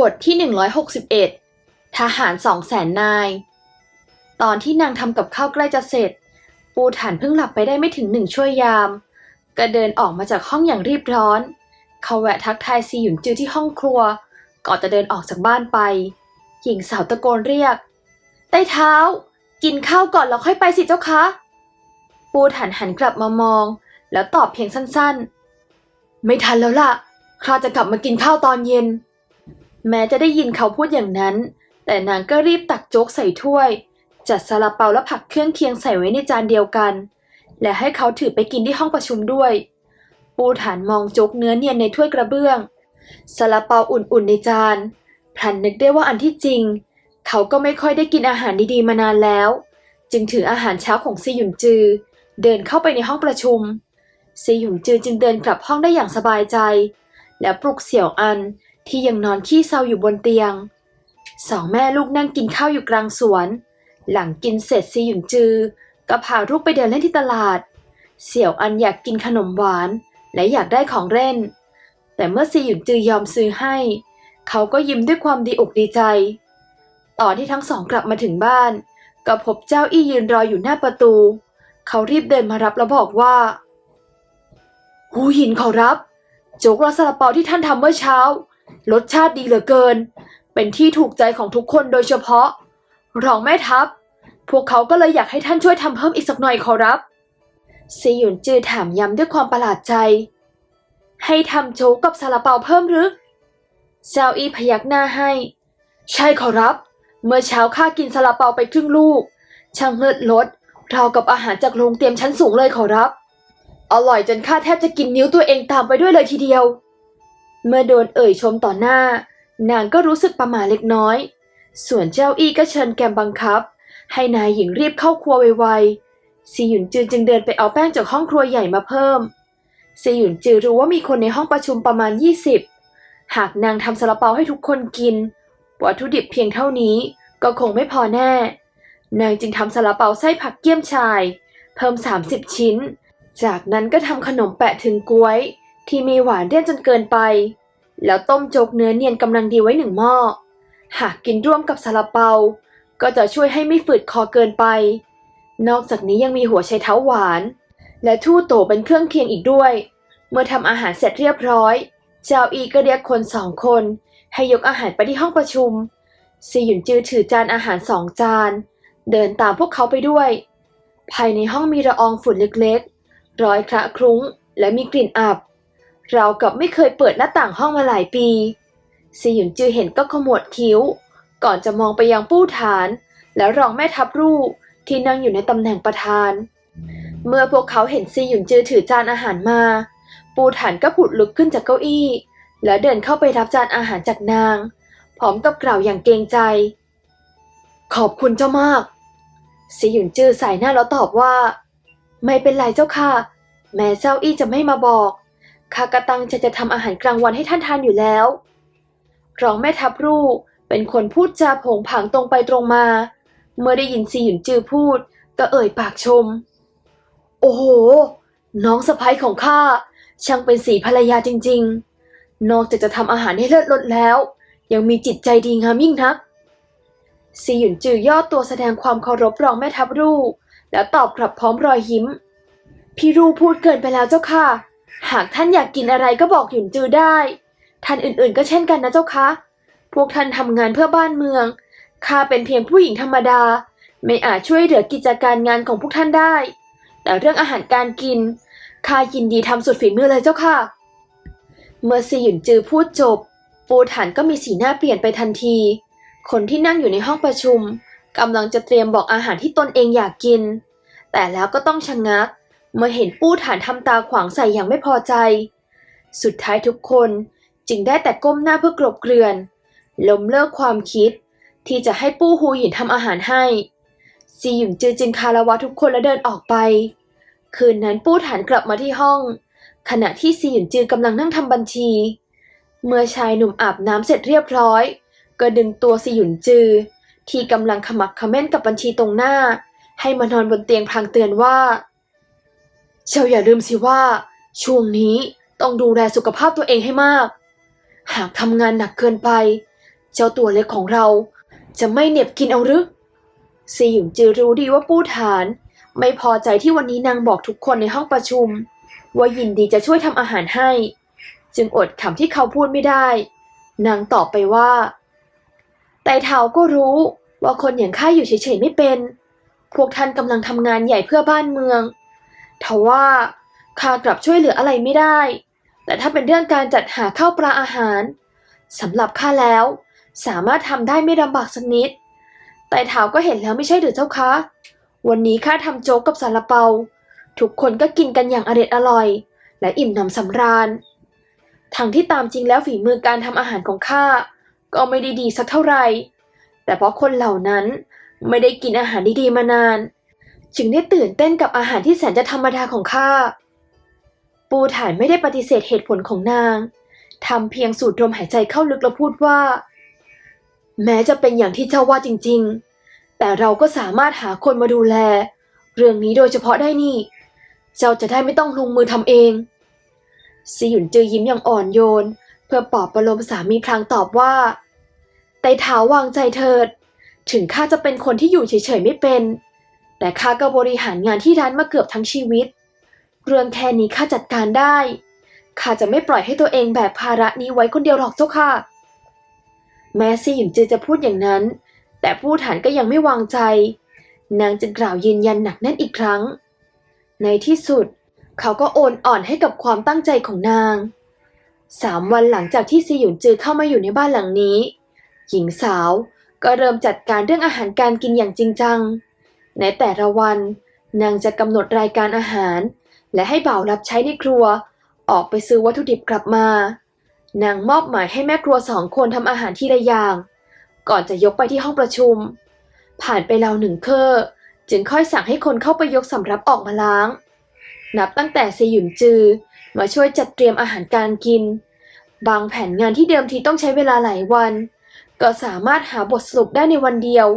บทที่ 161 ทหารสองแสนนาย ตอนที่นางทำกับข้าวใกล้จะเสร็จ ปูฐานเพิ่งหลับไปได้ไม่ถึงหนึ่งชั่วยาม ก็เดินออกมาจากห้องอย่างรีบร้อน เขาแวะทักทายซีหยุนจือที่ห้องครัว ก่อนจะเดินออกจากบ้านไป หญิงสาวตะโกนเรียก ใต้เท้า กินข้าวก่อนแล้วค่อยไปสิเจ้าคะ ปูฐานหันกลับมามอง แล้วตอบเพียงสั้นๆ ไม่ทันแล้วล่ะข้าจะกลับมากินข้าวตอนเย็น แม้จะได้ยินเขาพูดอย่างนั้น แต่นางก็รีบตักโจ๊กใส่ถ้วย จัดซาลาเปาและผักเครื่องเคียงใส่ไว้ในจานเดียวกัน และให้เขาถือไปกินที่ห้องประชุมด้วย ปูฐานมองโจ๊กเนื้อเนียนในถ้วยกระเบื้องซาลาเปาอุ่นๆในจานพลันนึกได้ว่าอันที่จริง เขาก็ไม่ค่อยได้กินอาหารดีๆมานานแล้ว จึงถืออาหารเช้าของซีหยุนจือ เดินเข้าไปในห้องประชุมซีหยุนจือจึงเดินกลับห้องได้อย่างสบายใจ และปลุกเสี่ยวอัน ที่ยังนอนขี้เศร้าอยู่บนเตียง สองแม่ลูกนั่งกินข้าวอยู่กลางสวน หลังกินเสร็จซีหยุนจือ ก็พาลูกไปเดินเล่นที่ตลาด เสี่ยวอันอยากกินขนมหวาน และอยากได้ของเล่น แต่เมื่อซีหยุนจือยอมซื้อให้ เขาก็ยิ้มด้วยความดีอกดีใจ ตอนที่ทั้งสองกลับมาถึงบ้าน ก็พบเจ้าอี้ยืนรออยู่หน้าประตู เขารีบเดินมารับแล้วบอกว่า หูหินขอรับโจ๊กละซาลาเปาที่ท่านทำเมื่อเช้า รสชาติดีเหลือเกิน เป็นที่ถูกใจของทุกคนโดยเฉพาะ รองแม่ทัพ พวกเขาก็เลยอยากให้ท่านช่วยทำเพิ่มอีกสักหน่อยขอรับซีหยุนจือถามย้ำด้วยความประหลาดใจ ให้ทำโจ๊กกับซาลาเปาเพิ่มหรือเจ้าอีพยักหน้าให้ ใช่ขอรับ เมื่อเช้าข้ากินซาลาเปาไปครึ่งลูก ช่างเลิศรสราวกับอาหารจากโรงเตรียมชั้นสูงเลยขอรับ อร่อยจนข้าแทบจะกินนิ้วตัวเองตามไปด้วยเลยทีเดียว เมื่อโดนเอ่ยชมต่อหน้า นางก็รู้สึกประหม่าเล็กน้อย ส่วนเจ้าอี้ก็เชิญแกมบังคับ ให้นายหญิงรีบเข้าครัวไวๆซีหยุนจือจึงเดินไปเอาแป้งจากห้องครัวใหญ่มาเพิ่มซีหยุนจือรู้ว่ามีคนในห้องประชุมประมาณ 20 หากนางทำซาลาเปาให้ทุกคนกิน วัตถุดิบเพียงเท่านี้ก็คงไม่พอแน่ นางจึงทำซาลาเปาไส้ผักเกี้ยมชาย เพิ่ม 30 ชิ้น จากนั้นก็ทำขนมแปะถึงกล้วย ที่มีหวานเลี่ยนจนเกินไป แล้วต้มโจ๊กเนื้อเนียนกำลังดีไว้หนึ่งหม้อ หากกินร่วมกับซาลาเปา ก็จะช่วยให้ไม่ฝืดคอเกินไป นอกจากนี้ยังมีหัวไชเท้าหวาน และทู่โตเป็นเครื่องเคียงอีกด้วย เมื่อทำอาหารเสร็จเรียบร้อย เจ้าอีก็เรียกคนสองคน ให้ยกอาหารไปที่ห้องประชุมซีหยุนจือถือจานอาหารสองจาน เดินตามพวกเขาไปด้วย ภายในห้องมีละอองฝุ่นเล็กๆร้อยคระคลุ้งและมีกลิ่นอับ เรากับไม่เคยเปิดหน้าต่างห้องมาหลายปีซีหยุนจือเห็นก็ขมวดคิ้ว ก่อนจะมองไปยังปู้ฐาน และรองแม่ทัพรูปที่นั่งอยู่ในตำแหน่งประธาน เมื่อพวกเขาเห็นซีหยุนจือถือจานอาหารมา ปูฐานก็ผุดลุกขึ้นจากเก้าอี้ แล้วเดินเข้าไปรับจานอาหารจากนาง พร้อมกับกล่าวอย่างเกรงใจ ขอบคุณเจ้ามากซีหยุนจือใส่หน้าแล้วตอบว่า ไม่เป็นไรเจ้าค่ะ แม้เจ้าอี้จะไม่มาบอก ข้ากระตังจะจะทำอาหารกลางวันให้ท่านทานอยู่แล้ว รองแม่ทัพรูเป็นคนพูดจาผงผางตรงไปตรงมา เมื่อได้ยินซีหยุนจือพูด ก็เอ่ยปากชม โอ้โห น้องสะพ้ยของข้าช่างเป็นสีภรรยาจริง ๆ นอกจากจะทำอาหารให้เลิศรสแล้ว ยังมีจิตใจดีงามยิ่งนักซีหยุนจือย่อตัวแสดงความเคารพรองแม่ทัพรูแล้วตอบกลับพร้อมรอยยิ้ม พี่รูพูดเกินไปแล้วเจ้าค่ะ หากท่านอยากกินอะไรก็บอกหยุนจือได้ ท่านอื่นๆ ก็เช่นกันนะเจ้าคะ พวกท่านทำงานเพื่อบ้านเมือง ข้าเป็นเพียงผู้หญิงธรรมดา ไม่อาจช่วยเหลือกิจการงานของพวกท่านได้ แต่เรื่องอาหารการกิน ข้ายินดีทำสุดฝีมือเลยเจ้าค่ะ เมื่อซีหยุนจือพูดจบ ปูฐานก็มีสีหน้าเปลี่ยนไปทันที คนที่นั่งอยู่ในห้องประชุมกำลังจะเตรียมบอกอาหารที่ตนเองอยากกิน แต่แล้วก็ต้องชะงัก เมื่อเห็นปู้ฐานทำตาขวางใส่อย่างไม่พอใจ สุดท้ายทุกคนจึงได้แต่ก้มหน้าเพื่อกลบเกลื่อน ล้มเลิกความคิด ที่จะให้ปู้ฮูหยินทำอาหารให้ ซีหยุนจือจึงคารวะทุกคนและเดินออกไป คืนนั้นปู้ฐานกลับมาที่ห้อง ขณะที่ซีหยุนจือกำลังนั่งทำบัญชี เมื่อชายหนุ่มอาบน้ำเสร็จเรียบร้อย ก็ดึงตัวซีหยุนจือ ที่กำลังขมักขม้นกับบัญชีตรงหน้า ให้มานอนบนเตียงพลางเตือนว่า เจ้าอย่าลืมสิว่า ช่วงนี้ต้องดูแลสุขภาพตัวเองให้มาก หากทำงานหนักเกินไป เจ้าตัวเล็กของเราจะไม่เหน็บกินเอาหรือซีหยุนจือรู้ดีว่าปู้ฐาน ไม่พอใจที่วันนี้นางบอกทุกคนในห้องประชุม ว่ายินดีจะช่วยทำอาหารให้ จึงอดคำที่เขาพูดไม่ได้ นางตอบไปว่าแต่เท้าก็รู้ว่าคนอย่างข้าอยู่เฉยๆไม่เป็น พวกท่านกำลังทำงานใหญ่เพื่อบ้านเมือง ทว่าข้ากลับช่วยเหลืออะไรไม่ได้ แต่ถ้าเป็นเรื่องการจัดหาข้าวปลาอาหารสำหรับข้าแล้ว สามารถทำได้ไม่ลำบากสักนิด แต่เท้าก็เห็นแล้วไม่ใช่หรือเจ้าคะ วันนี้ข้าทำโจ๊กกับซาลาเปา ทุกคนก็กินกันอย่างอร็ดอร่อย และอิ่มหนำสำราญ ทั้งที่ตามจริงแล้วฝีมือการทำอาหารของข้าก็ไม่ได้ดีสักเท่าไหร่ แต่เพราะคนเหล่านั้นไม่ได้กินอาหารดีๆมานาน จึงได้ตื่นเต้นกับอาหารที่แสนจะธรรมดาของข้า ปูถ่ายไม่ได้ปฏิเสธเหตุผลของนางทำเพียงสูดลมหายใจเข้าลึกแล้วพูดว่า แม้จะเป็นอย่างที่เจ้าว่าจริง ๆ แต่เราก็สามารถหาคนมาดูแล เรื่องนี้โดยเฉพาะได้นี่ เจ้าจะได้ไม่ต้องลงมือทำเองซีหยุนจือยิ้มอย่างอ่อนโยน เพื่อปลอบประโลมสามีพลางตอบว่าไต่เท้าวางใจเถิด ถึงข้าจะเป็นคนที่อยู่เฉยๆไม่เป็น แต่ข้าก็บริหารงานที่ร้านมาเกือบทั้งชีวิต เรื่องแค่นี้ข้าจัดการได้ ข้าจะไม่ปล่อยให้ตัวเองแบกภาระนี้ไว้คนเดียวหรอกเจ้าค่ะ แม้ซีหยุนจือจะพูดอย่างนั้น แต่ผู้ฐานก็ยังไม่วางใจ นางจึงกล่าวยืนยันหนักแน่นอีกครั้ง ในที่สุด เขาก็โอนอ่อนให้กับความตั้งใจของนางสามวันหลังจากที่ซีหยุนจือเข้ามาอยู่ในบ้านหลังนี้ หญิงสาวก็เริ่มจัดการเรื่องอาหารการกินอย่างจริงจัง ในแต่ละวัน นางจะกำหนดรายการอาหาร และให้บ่าวรับใช้ในครัว ออกไปซื้อวัตถุดิบกลับมา นางมอบหมายให้แม่ครัวสองคนทำอาหารทีละอย่าง ก่อนจะยกไปที่ห้องประชุม ผ่านไปราวหนึ่งเคอจึงค่อยสั่งให้คนเข้าไปยกสำรับออกมาล้าง นับตั้งแต่ซีหยุนจือมาช่วยจัดเตรียมอาหารการกิน บางแผนงานที่เดิมทีต้องใช้เวลาหลายวัน ก็สามารถหาบทสรุปได้ในวันเดียว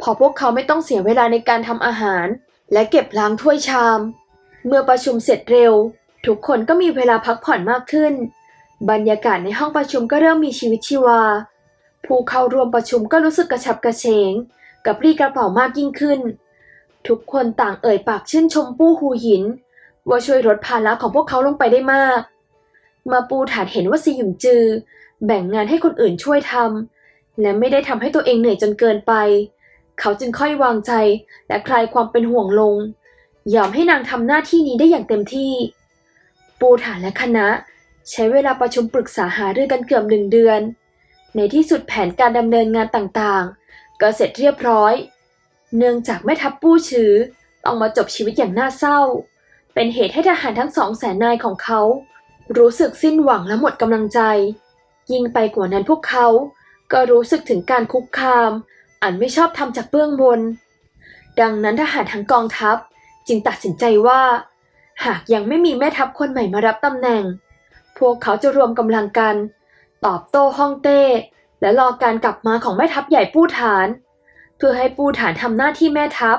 พอพวกเขาไม่ต้องเสียเวลาในการทำอาหาร และเก็บล้างถ้วยชาม เมื่อประชุมเสร็จเร็ว ทุกคนก็มีเวลาพักผ่อนมากขึ้น บรรยากาศในห้องประชุมก็เริ่มมีชีวิตชีวา ผู้เข้าร่วมประชุมก็รู้สึกกระฉับกระเฉงกับรีกระเป๋ามากยิ่งขึ้น ทุกคนต่างเอ่ยปากชื่นชมปู้หูหิน ว่าช่วยลดภาระของพวกเขาลงไปได้มาก มาปูถานเห็นว่าซีหยุนจือ แบ่งงานให้คนอื่นช่วยทำและไม่ได้ทำให้ตัวเองเหนื่อยจนเกินไป เขาจึงค่อยวางใจและคลายความเป็นห่วงลง ยอมให้นางทำหน้าที่นี้ได้อย่างเต็มที่ ปูฐานและคณะ ใช้เวลาประชุมปรึกษาหารือกันเกือบหนึ่งเดือน ในที่สุดแผนการดำเนินงานต่างๆ ก็เสร็จเรียบร้อย เนื่องจากแม่ทัพปู้ชื้อต้องมาจบชีวิตอย่างน่าเศร้า เป็นเหตุให้ทหารทั้งสองแสนนายของเขา รู้สึกสิ้นหวังและหมดกำลังใจ ยิ่งไปกว่านั้นพวกเขาก็รู้สึกถึงการคุกคาม อันไม่ชอบทำจากเบื้องบน ดังนั้นทหารทั้งกองทัพจึงตัดสินใจว่า หากยังไม่มีแม่ทัพคนใหม่มารับตำแหน่ง พวกเขาจะรวมกำลังกัน ตอบโต้ฮ่องเต้ และรอการกลับมาของแม่ทัพใหญ่ปู้ฐาน เพื่อให้ปู้ฐานทำหน้าที่แม่ทัพ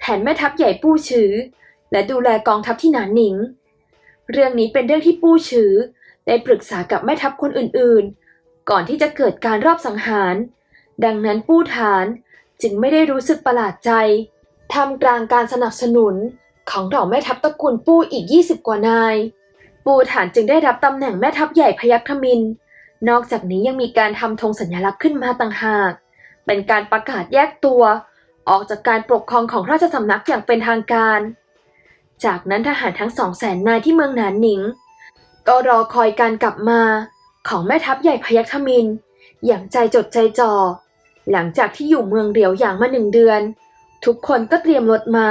แทนแม่ทัพใหญ่ปู้ฉือ และดูแลกองทัพที่หนานหนิง เรื่องนี้เป็นเรื่องที่ปู้ฉือได้ปรึกษากับแม่ทัพคนอื่นๆ ก่อนที่จะเกิดการรอบสังหาร ดังนั้นปู้ฐานจึงไม่ได้รู้สึกประหลาดใจท่ามกลางการสนับสนุนของเหล่าแม่ทัพตระกูลปู้อีก 20 กว่านาย ปูฐานจึงได้รับตำแหน่งแม่ทัพใหญ่พยัคฆมิน นอกจากนี้ยังมีการทำธงสัญลักษณ์ขึ้นมาต่างหาก เป็นการประกาศแยกตัว ออกจากการปกครองของราชสำนักอย่างเป็นทางการ จากนั้นทหารทั้งสองแสนนายที่เมืองหนานหนิง ก็รอคอยการกลับมาของแม่ทัพใหญ่พยัคฆมิน อย่างใจจดใจจ่อ หลังจากที่อยู่เมืองเหลียวอย่างมาหนึ่งเดือน ทุกคนก็เตรียมรถม้า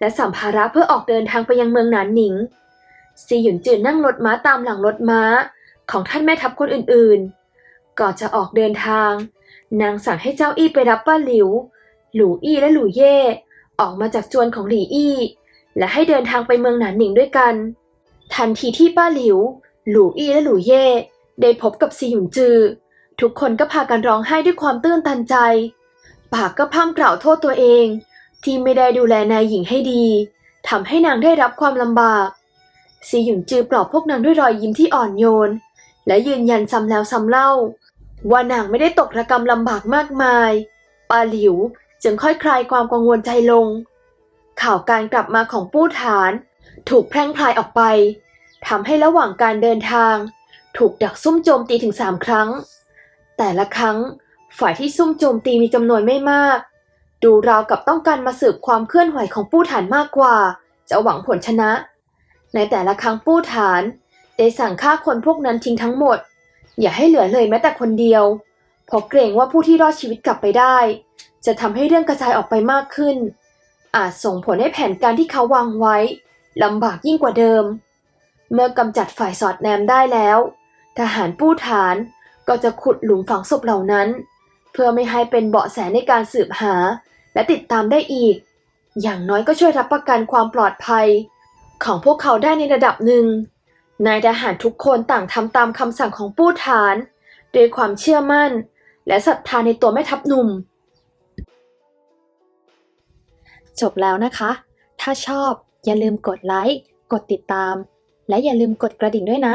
และสัมภาระเพื่อออกเดินทางไปยังเมืองหนานหนิง ซีหยุนจืนนั่งรถม้าตามหลังรถม้าของท่านแม่ทัพคนอื่นๆ ก่อนจะออกเดินทาง นางสั่งให้เจ้าอี้ไปรับป้าหลิว หลู่อี้และหลู่เย่ออกมาจากจวนของหลี่อี้และให้เดินทางไปเมืองหนานหนิงด้วยกัน ทันทีที่ป้าหลิว หลู่อี้และหลู่เย่ได้พบกับซีหยุนจือ ทุกคนก็พากันร้องไห้ด้วยความตื้นตันใจ ปากก็พร่ำกล่าวโทษตัวเอง ที่ไม่ได้ดูแลนายหญิงให้ดีทำให้นางได้รับความลำบากซีหยุนจือปลอบพวกนางด้วยรอยยิ้มที่อ่อนโยน และยืนยันซ้ำแล้วซ้ำเล่า ว่านางไม่ได้ตกระกรรมลำบากมากมายปาหลิวจึงค่อยคลายความกังวลใจลง ข่าวการกลับมาของปู้ฐาน ถูกแพร่งพลายออกไปทำให้ระหว่างการเดินทาง ถูกดักซุ่มโจมตีถึงสามครั้ง แต่ละครั้ง ฝ่ายที่ซุ่มโจมตีมีจำนวนไม่มาก ดูราวกับต้องการมาสืบความเคลื่อนไหวของปู้ฐานมากกว่า จะหวังผลชนะ ในแต่ละครั้งปู้ฐานได้สั่งฆ่าคนพวกนั้นทิ้งทั้งหมด อย่าให้เหลือเลยแม้แต่คนเดียวเพราะเกรงว่าผู้ที่รอดชีวิตกลับไปได้ จะทำให้เรื่องกระจายออกไปมากขึ้น อาจส่งผลให้แผนการที่เขาวางไว้ลำบากยิ่งกว่าเดิม เมื่อกำจัดฝ่ายสอดแนมได้แล้ว ทหารปู้ฐาน ก็จะขุดหลุมฝังศพเหล่านั้น เพื่อไม่ให้เป็นเบาะแสในการสืบหา และติดตามได้อีก อย่างน้อยก็ช่วยรับประกันความปลอดภัย ของพวกเขาได้ในระดับหนึ่งนายทหารทุกคนต่างทำตามคำสั่งของปู้ฐานด้วยความเชื่อมั่น และศรัทธาในตัวแม่ทัพหนุ่ม จบแล้วนะคะ ถ้าชอบอย่าลืมกดไลค์ กดติดตาม และอย่าลืมกดกระดิ่งด้วยนะ